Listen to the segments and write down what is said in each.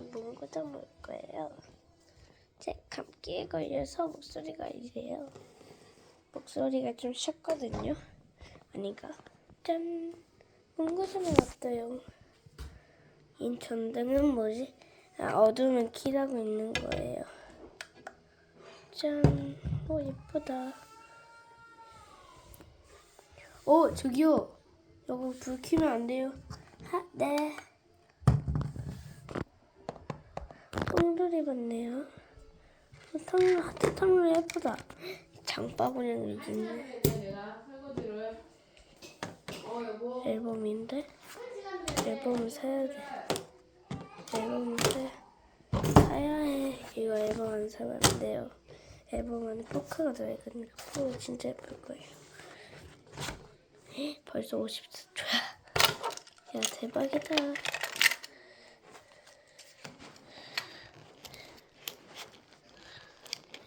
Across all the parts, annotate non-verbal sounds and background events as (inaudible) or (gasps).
오늘은 문구점 볼 거예요. 제 감기에 걸려서 목소리가 이래요. 목소리가 좀 쉬었거든요. 아니가 짠 문구점에 왔어요. 인천등은 뭐지? 아, 어두우면 키라고 있는 거예요. 짠, 오 예쁘다. 오 저기요. 이거 불 켜면 안 돼요. 하, 네. 똥돌이 봤네요. 탕, 하트 탕로 예쁘다. 장바구니는 여기 있네. 앨범인데 앨범을 사야 돼. 앨범을 사, 사야 해. 이거 앨범 안 사면 안 돼요. 앨범 안에 포크가 들어있거든요. 포크 진짜 예쁠 거예요. 헉, 벌써 50초야. (laughs) 야 대박이다.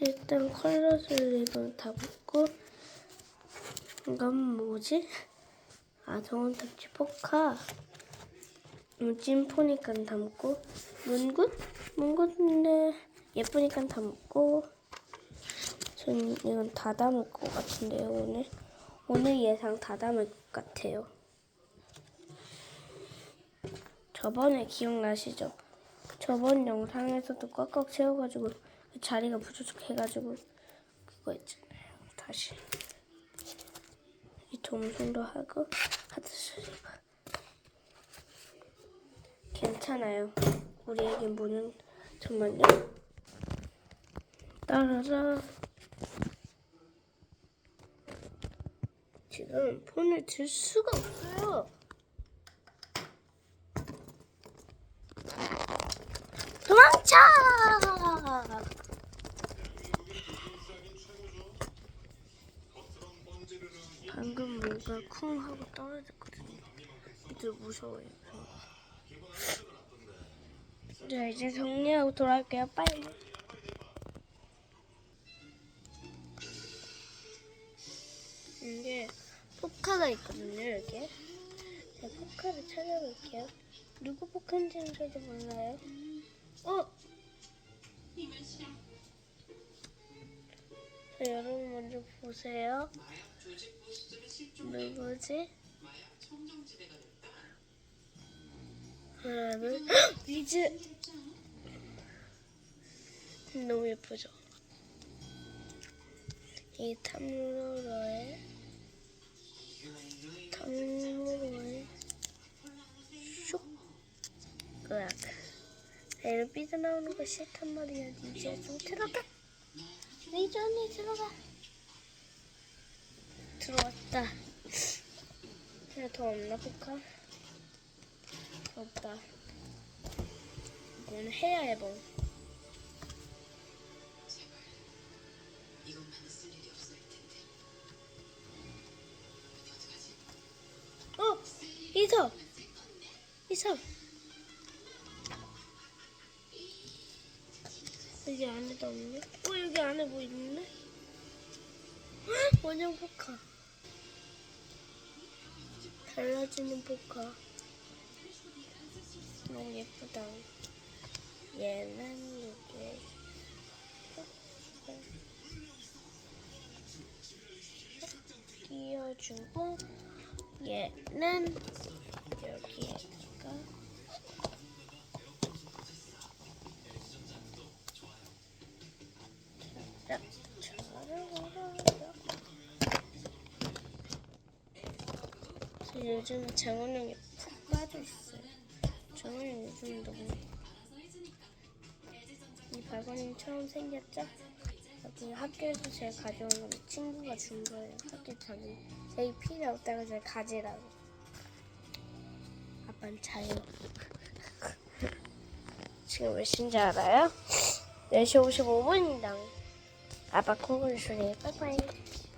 일단 이건 다 붙고 이건 뭐지? 아 저건 답지 포카 음, 찐포니까 담고 문굿? 문굿인데 예쁘니까 담고 전 이건 다 담을 것 같은데요 오늘 오늘 예상 다 담을 것 같아요 저번에 기억나시죠? 저번 영상에서도 꽉꽉 채워가지고 그 자리가 부족해가지고 그거 있잖아요. 다시. 이 동선도 하고 하트 슬리브 괜찮아요. 우리에게 무는 잠만요. 따라라 지금 폰을 들 수가 없어요 도망쳐 방금 뭔가 쿵 하고 떨어졌거든요. 이들 무서워요. 자 이제 정리하고 돌아올게요. 빨리. 이게 포카가 있거든요. 이렇게. 제가 포카를 찾아볼게요. 누구 포카인지는 저도 몰라요. 어? 자, 여러분 먼저 보세요. 누구지? 하나, 둘, (gasps) 헉! 위즈! 너무 예쁘죠? 이 탐로러의 탐로러의 슉! 으악. 애를 삐져나오는 거 싫단 말이야. 니제 좀 들어가! 리즈 언니 들어가! 들어왔다. 하나 더 없나 볼까? 없다. 이건 해야 해봉. 어! 이서! 이서! 여기 안에도 없네? 어, 여기 안에 뭐 있네? 헉, (gasps) 원형 포카. 달라지는 포카. 너무 예쁘다. 얘는 이게 끼워주고 얘는 여기에다가 자, 저 요즘 장원영이 푹 빠져 있어요. 장원영 요즘 너무 이 발건이 처음 생겼죠? 여기 학교에서 제가 가져온 건 친구가 준 거예요. 학교 자기 자기 필요 없다고 제가 가지라고. 아빠는 자요. (laughs) 지금 몇 시인지 알아요? 4시 55분이다. 아빠 콩글 소리 빠이빠이.